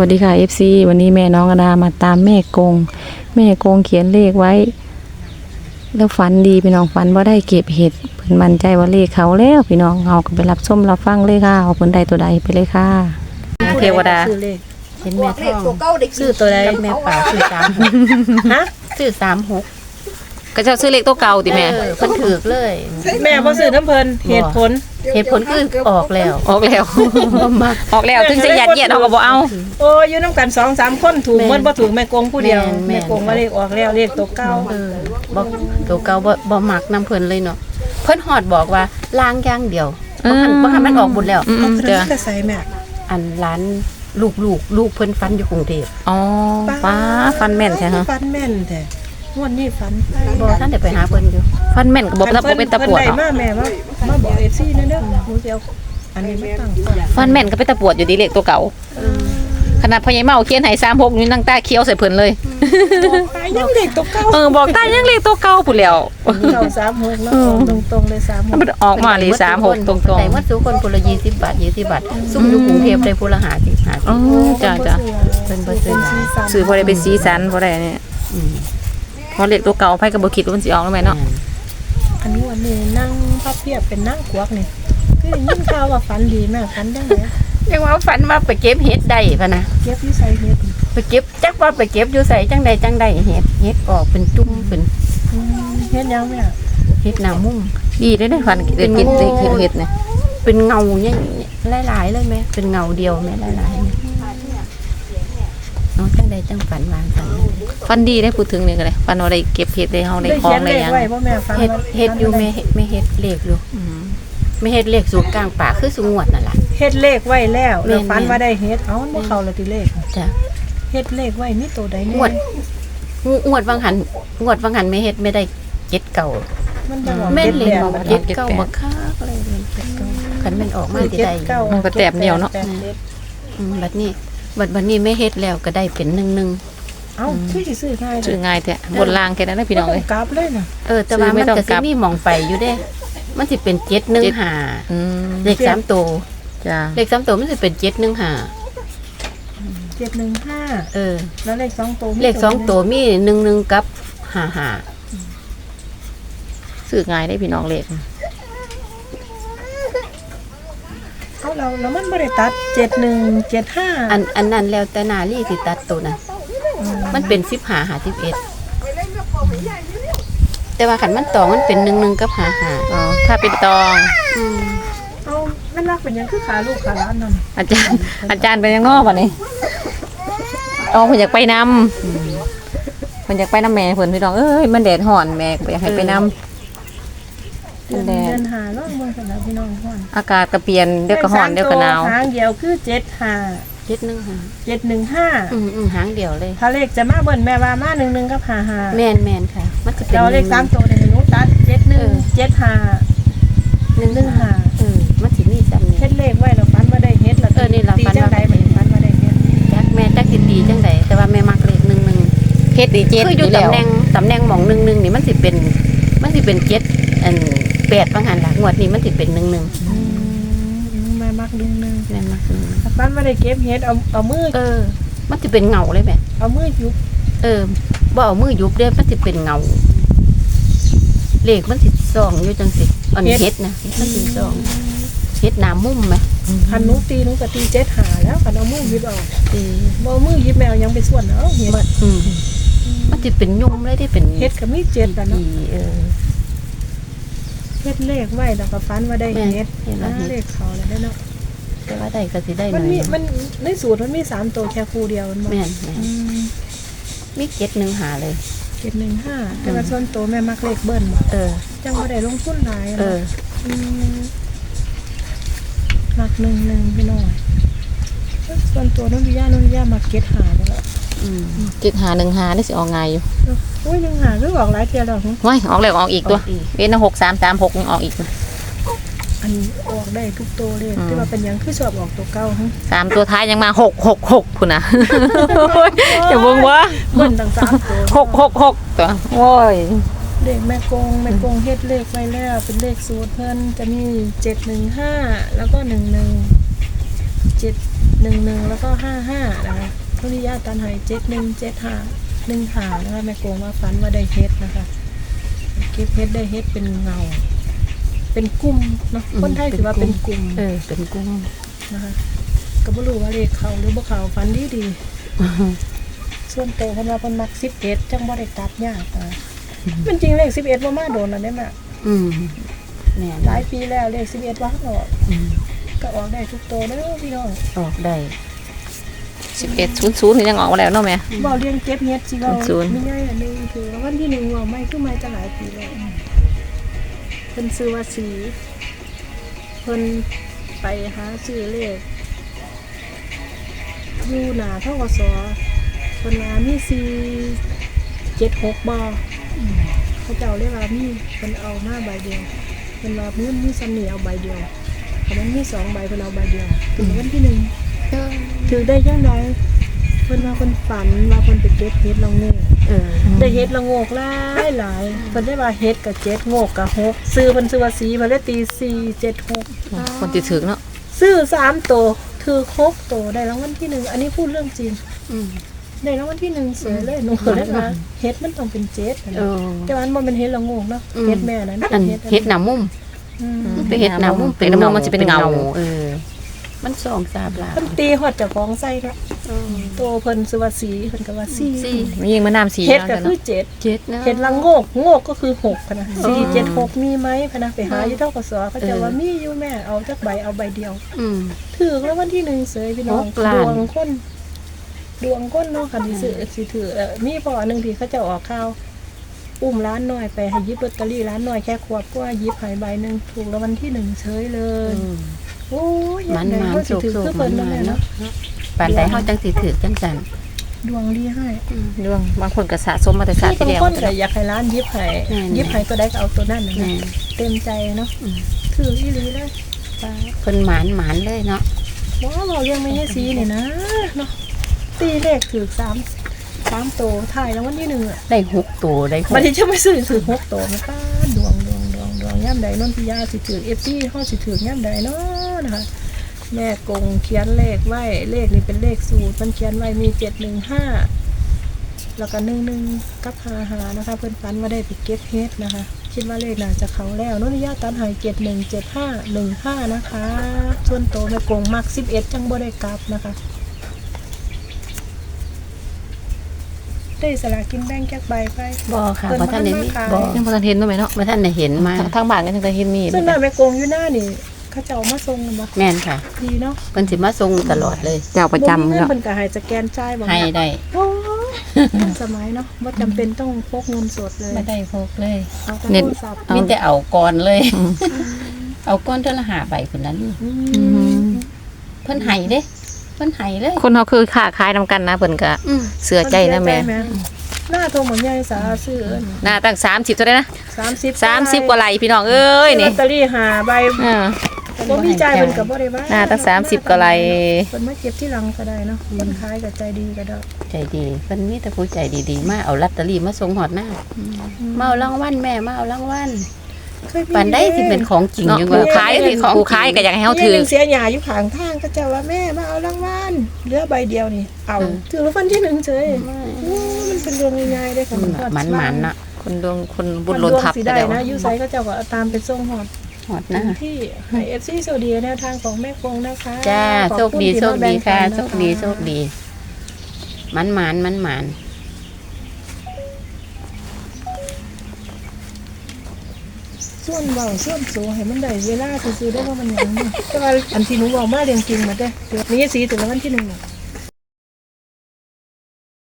วัสดีค่ะ FC วันนี้แม่น้องอดามาตามแม่กง แม่กงเขียนเลขไว้ แล้วฝันดีพี่น้องฝันว่าได้เก็บเห็ดเพิ่นมั่นใจว่าเลขเขาแล้วพี่น้องเอาก็ไปรับส้มรับฟังเลยค่ะเอาเพิ่นใดตัวใดไปเลยค่ะเทวดาซื้อเลขเห็นแม่ทองตัวเก้าเด็กซื้อตัวใดแม่ป่าซื้อสามหกฮะซื้อสามหก ก็เจ้าซื้อเลขตัวเก่าติแม่ เออเพิ่นถือกเลยแม่บ่ซื้อน้ำเพลินเหตุผล เหตุผลคือออกแล้วออกแล้วออกแล้วถึงจะยัดเยียดเขาก็บ่เอา โอ้ยอยู่น้ำกันสองสามคนถูกแม่มันบ่ถูกแม่กงผู้เดียวแม่แม่นกงว่าเลขออกแล้วเลขตัวเก้าเออบ่ตัวเก่าบ่บ่มักน้ำเพิ่นเลยเนาะเพิ่นฮอดบอกว่าล้างอย่างเดียวบ่หันบ่หันมันออกหมดแล้ว อืมเพิ่นเด้อจะใส่แม่อันร้านลูกลูกลูกเพิ่นฟันอยู่กรุงเทพอ๋อฟ้าฟันแม่นใช่ฮะฟันแม่นแต่ งวดนี้ฟันไปบ่ท่านได้ไปหาเพิ่นอยู่ฟันแม่นก็บ่บ่เป็นตะปวดเพิ่นเนาะได้มาแม่ว่ามาบอก FC นั่นเด้อหนูสิเอาอันนี้มาตั้งก่อนฟันแม่นก็เป็นตะปวดอยู่ดีเลขตัวเก่าขนาดพ่อใหญ่เมาเขียนให้36นี่นั่งตาเคี้ยวใส่เพิ่นเลยตายยังเลขตัวเก้าเออบอกตายังเลขตัวเก่าพุ่นแล้วเก้าสามหกแล้วออกตรงๆเลยสามหกมันออกมาเลยสามหกตรงแต่เมื่อสุคนคนละ20บาท20บาทซุ่มอยู่กรุงเทพได้ผู้ละ50ๆอ๋อ50จ้าจ้าเพิ่นบ่ซื้อหลายซื้อพอได้ไปสีสันพอได้เนี่ย อืมพอเล็กตัวเก่าไพ่กับบคิดว่ามันสิออกแล้วไหมเนาะอันนี้วันนี้นั่งพับเพียบเป็นนั่งกวักนี่คือได้ยินข่าวว่าฝันดีแม่ฝันได้ไหมยังว่าฝันว่าไปเก็บเห็ดได้พะนะเก็บที่ใส่เฮ็ดไปเก็บจักว่าไปเก็บอยู่ใส่จังใดจังใดเห็ดเห็ดออกเป็นจุ่มเป็นอืมเฮ็ดยังแม่เห็ดหนามุ่งดีได้ได้ฟันเด็ดกินเด็ดเห็ดเห็ดเนี่ยเป็นเงาเนี่ยหลายๆเลยไหมเป็นเงาเดียวไหมหลายๆ ไหมน้องจังใดจังฝันวางสันฟันดีได้พูดถึงเนี่ยก็เลยฟันว่าได้เก็บเห็ดได้เฮาได้ได้คล้อเขียงนได้เลขหยังไว้บ่แม่ฟังเห็ดว่าเห็ดอยู่ไม่ไม่เห็ดเลขอยู่อืมไม่เห็ดเลขสูงกลางป่าคือสูงงวดนั่นแหละเฮ็ดเลขไว้แล้วแม่นแล้วฝันว่าได้เฮ็ดเอ้ามันบ่เข้าละติเลขจ้ะเฮ็ดเลขไว้มีตัวใดแน่งวดงวดวังหันงวดวังหันไม่เห็ดไม่ได้เจ็ดเก่ามันจะบอกแม่นเจ็ดเลยแปดมองบัดเจ็นี้ดเก้าบักคักเลยเจ็ดเก้าขันแมันออกมาคือที่เจ็ดใดเก้ามันก็แต้มเดียวเนาะแปดเจ็ดอืมบัดนี้ บัดบัดนี้ไม่เฮ็ดแล้วก็ได้เป็นหนึ่งหนึ่งเอ้าคือสิซื้อง่ายชื่อง่ายแท้บนล่างแค่นั้นนะพี่น้องบ่เลต้ยกลับเลยน่ะเออ แต่ว่าซื้อไม่มันต้องก็กสิลับ มีหมองไปอยู่เด้ มันสิเป็นเจ็ดหนึ่งหาอืมเลขสามตัวจ้าเลขสามตัวมันสิเป็นเจ็ดหนึ่งหา715เออ แล้วเลขสองตัวมีเลขสองตัวมีหนึ่งหนึ่งกับหาหาซื้อง่ายได้พี่น้องเลข เอ้าเราแล้วมันบ่ได้ตัด7175อันอันนั้นแล้วแต่นาลี่สิตัดตัวนะมันเป็นสิบหาหาสิบเอ็ดแต่ว่าขันมันตองมันเป็นหนึ่งหนึ่งกับหาหาอ๋อถ้าเป็นตอง อืมเอามันรักเป็นหยังคือขาลูกขาหลานนั่นอาจารย์ อาจารย์เป็นยังงอป่ะนี่อ๋อเพิ่นอยากไปนำเพิ่นอยากไปนำแม่เพิ่นพี่น้องเอ้ยมันแดดห่อนแม่ก็อยากให้ไปนำเดือนแดดเดือนหาเนาะเมืองสนับพี่น้องพ่อนอากาศก็เปลี่ยนเดี๋ยวก็ห่อนเดี๋ยวก็หนาวหางเดียวคือเจ็ดห้าเจ็ดหนึ่งหาเจ็ดหนึ่งห้าอืมอืมหางเดียวเลยถ้าเลขจะมาเบิ่นแม่ว่ามาหนึ่งหนึ่งกับห้าห้าแมนแมนค่ะมันจะเป็นเราเลขสามตัวในหนูตัดเจ็ดหนึ่งเจ็ดห้าหนึ่งหนึ่งห้าเออมันสิมีซ้ำนี่เฮ็ดเลขไว้เราฟันว่าได้เฮ็ดเราเออนี่เราตีฝันจังว่าไดบัดนี้ฟันว่าได้เฮ็ดจักแม่จักสิตีจังใดแต่ว่าแม่มักเลขหนึ่งหนึ่งเฮ็ดดีเจ็ดคือออยู่ยู่แล้วตำแหน่งตำแหน่งหมองหนึ่งหนึ่งนี่มันสิเป็นมันสิเป็นเจ็ดอัน แปดบางหันหลังงวดนี้มันสิเป็นหนึ่งหนึ่งอืมแม่มักหนึ่งหนึ่งแม่มักหนึ่งถ้าฟันว่าได้เก็บเฮ็ดเอาเอามือเออ มันสิเป็นเงาเลยแม่เอามือยุบเออบ่เอามือยุบเด้มันสิเป็นเงาเลขมันสิซองอยู่จังสิอันเฮ็ดนะมันสิซองเฮ็ดหน้ามุมไหมคันหนูตีหนูก็ตีเจ็ดห้าแล้วคันเอามือยิบเอาตีบ่เอามือยิบแมวยังไปส่วนเอาเฮ็ดมันอืมมันสิเป็นยุ่มเลยที่เป็นเฮ็ดก็มีเจ็ดแล้วเนาะ อีเออ เฮ็ดเลขไว้แล้วก็ฟันว่าได้เฮ็ดแม่นเฮ็ดแล้วเฮ็ดเลขเขาแล้วได้เนาะแต่ว่าได้ก็สิได้หมัน่นอยมีมันในสูตรมันมีสามตัวแค่คู่เดียวมันบอกแม่นแม่นมีเจ็ดหนึ่งหาเลย เจ็ดหนึ่งห้าแต่ว่าส่วนตัวแม่มักเลขเบิ้ลมาเออ จังว่าได้ลงทุนหลายเออ มมักหนึ่งหนึ่งพี่น้อยส่วนตัวนุ่นพิยานุ่นพิยามาเก็ตหาเนี่ยแหละอืม เจ็ดหาหนึ่งหาได้สิออกไงายอยู่โอ้ยยังหาคือออกหลายเทียแล้วหึว้ายออกแล้วออกอีกตัวออกอีก เว้นหกสามสามหกออกอีกอันนี้ออกได้ทุกตัวเลยอืมที่ว่าเป็นหยังคือชอบออกตัวเก้าหึสามตัวท้ายยังมาหกหกหกคุณนะอย่าเบิ่งวะเบิ้ลต่างสามตัวหกหกหกตัวโอ้ย เลขแม่กงแม่กงเฮ็ดเลขไว้แล้ว เป็นเลขสูตรเพิ่นจะมีเจ็ดหนึ่งห้าแล้วก็หนึ่งหนึ่งเจ็ดหนึ่งหนึ่งแล้วก็ห้าห้านะคะ ทุนิยาตันหายเจ็ดหนึ่งเจ็ดห้าหนึ่งหานะคะแม่โกงว่าฝันว่าได้เฮ็ดนะคะเก็บเฮ็ดได้เฮ็ดเป็นเงา เป็นกลุ่มเนาะคนไทยถือว่าเป็นกลุ่มเออเป็นกุ้งนะคะก็บ่รู้ว่าเลขเขาหรือบ่เขาฝันดีดีส่วนโตวเพิ่นว่าเพิ่นมักสิบเอ็ดจังบ่ได้ตัดยากอะมันจริงเลขสิบเอ็ดบ่มาโดนแล้วได้แม่อืมแม่นหลายปีแล้วเลขสิบเอ็ดว่าออกอืมก็ออกได้ทุกโตวเด้อพี่น้องออกได้ สิบเอ็ดศูนย์ศูนย์ยังออกมาแล้วเนาะแม่ บ่เรียงเก็บเฮ็ดสิเว้าศูนย์ มีใหญ่อันหนึงคือรางวัลที่หนึ่งว่าไม่คือไม่จะหลายปีแล้วเพิ่นซื้อว่าสีเพิ่นไปหาซื้อเลขอยู่หน้าทกสเพิ่นว่ามีสี่เจ็ดหกบ่เขาเจ้าเรียกว่ามีเพิ่นเอามาใบเดียวเพิ่นว่าเงินมีสำนีเอาใบเดียวถ้ามันมีสองใบเพิ่นเอาใบเดียวถึงวันที่หนึ่ง ถือได้ยังไงเพิ่นว่าเพิ่นฝันว่าเพิ่นไปเก็บเห็ดละโงกเออได้เห็ดละโงกหลายหลายเพิ่นได้ว่าเห็ดกับเจ็ดโงกกับหกซื้อเพิ่นซื้อว่าสีเพิ่นได้ตีสี่เจ็ดหกคนติดถึงเนาะซื้อสามตัวถือครบตัวได้รางวัลที่หนึ่งอันนี้พูดเรื่องจริงอืมได้รางวัลที่หนึ่งเสียเลยหนูเคยได้มาเห็ดมันต้องเป็นเจ็ดนะเออแต่ว่ามันเป็นเห็ดละโงกเนาะอืมเห็ดแม่นั้นอันเป็นเฮ็ดหน้ำมุมอืมไปเฮ็ดหน้ำมุมเป็นน้ำมุมมันจะเป็นเงาเออ มันสองสามหลาเพิ่นตีฮอดเจ้าของใส่เนาะตัวเพิ่นซื้อว่าสีเพิ่นก็ว่าสีสี่ไม่ยิงมาน้ำสีเห็ดก็เนาะคือเจ็ดเจ็ดนะเห็ดละโงกโงกก็คือหกพะนะสี่เจ็ดหกมีไหมพะนะไปหาอยู่เท่ากับสอเขาจะว่ามีอยู่แม่เอาจักใบเอาใบเดียวอืมถือแล้ววันที่หนึ่งเสยพี่น้องหกล้านดวงคนดวงคนเนาะคันที่ซื้อสิถือเอ่อมีพอหนึ่งทีเขาจะออกข้าวอุ้มร้านหน่อยไปให้หยิบลอตเตอรี่ร้านหน่อยแค่ขวบก็หยิบหายใบหนึ่งถูกแล้ววันที่หนึ่งเฉยเลยอืม โอ้ยมันอยากได้มันเขาสิสุกถือสุกคือมัเพิ่นนนั่นแหละเนาะเนาะปานใดเฮาจังสิถือจังซั่นดวงดีให้ดวงบางคนก็สะสมมาแต่สาที่ที่บางแล้วคนก็อยากให้ร้านหยิบให้หยิบให้ตัวใดก็เอาตัวนั้นนะแม่เต็มใจเนาะอืมถืออีหลีเลยเพิ่นหมานหมานเลยเนาะว้าวเรายังไม่ให้สีเนี่ยนะเนาะตีเลขถือสามสามโตถ่ายแล้ววันที่หนึ่งอะได้หกตัวได้หวันกที่จะไม่ซื้อถือหกโตมันป้าด ย่ำใดนนทิยาสิถือเอฟซีห้อสิถือย่ำใดเนาะนะคะแม่กงเขียนเลขไว้เลขนี่เป็นเลขสูตรมันเขียนไว้มีเจ็ดหนึ่งห้าแล้วก็หนึ่งหนึ่งกับหาหานะคะ เพื่อนฟันว่าได้ไปเก็บเฮ็ดนะคะ คิดว่าเลขน่าจะเขาแล้วนนทิยาตันหายเจ็ดหนึ่งเจ็ดห้าหนึ่งห้านะคะส่วนโตแม่กงมักสิบเอ็ดจังบ่ได้กลับนะคะ ได้สลากกินแบ่งแก้ใบไปบ่ค่ะเพิ่นบ่ทันได้มีมาขายบ่ยังพอทันเห็นด้วยไหมเนาะบ่ทันได้เห็นมาทางทางบ้านก็ยังจะเห็นมีซึ่งน่ะแม่กงอยู่หน้านี่เขาเจ้ามาส่งน่ะบ่แม่นค่ะดีเนาะเพิ่นสิมาส่งตลอดเลยเจ้าประจำบ่มีเงินเนาะเพิ่นก็ให้สแกนจ่ายบ่ให้ได้โอ้ยสมัยเนาะบ่จำเป็นต้องพกเงินสดเลยบ่ได้พกเลยเอาแต่เน็ตโทรศัพท์มีแต่เอาก่อนเลย เอาก้อนเท่าละหาใบคนนั้นอือืมมเพิ่นให้เด้ เพิ่นให้เลย คนเขาคือค้าขายนำกันนะเพิ่นก็อืม เสือใจนะแม่หน้าโทรเหมือนยายสาซื้อหน้าตั้ง30เท่าได้นะ30 30กว่าไหลพี่น้องเอ้ยนี่ลอตเตอรี่หาใบอ่าบ่มีจ่ายเพิ่นก็บ่ได้ว่าหน้าตั้ง30กว่าไหลเพิ่นมาเก็บที่หลังก็ได้เนาะเพิ่นขายก็ใจดีก็ได้ใจดีเพิ่นมีแต่ผู้ใจดีๆ มาเอาลอตเตอรี่มาส่งหอดหน้ามาเอารางวัลแม่มาเอารางวัลเคยมี ปานได้สิเป็นของจริงเนาะอยู่ผู้ว่าขายเป็นของผู้ขายก็อยากให้เฮาถือนี่ยังเสียหยาอยู่ข้างทางก็จะว่าแม่มาเอารางวัลเหลือใบเดียวนี่ เอาถือรางวัลที่หนึ่งเฉยโอ้มันเป็นเรื่องง่ายๆเลยค่ะหมันหมันๆเนาะคนดวงคนบุบุญญหล่นทับสิแต่ได้เดี๋ยวนะยูไซก็จะว่าเอาตามไปส่งหอดหอดหน้าที่ให้เอฟซีโซเดียแนวทางของแม่คงนะคะจ้าขอบโชคณดีที่โชคมาแบ่ดีงค่ะปันนโชคดีโชคดีมันหมันมันหมัน ส่วนเบาส่วนสูงให้มันได้เวลาซื้อได้ว่ามันยังแต่ว่าอันที่หนูบอกมาเรียงจริงมาเด้อเดี๋ยนี้สีถึงรางวันที่หนึ่ง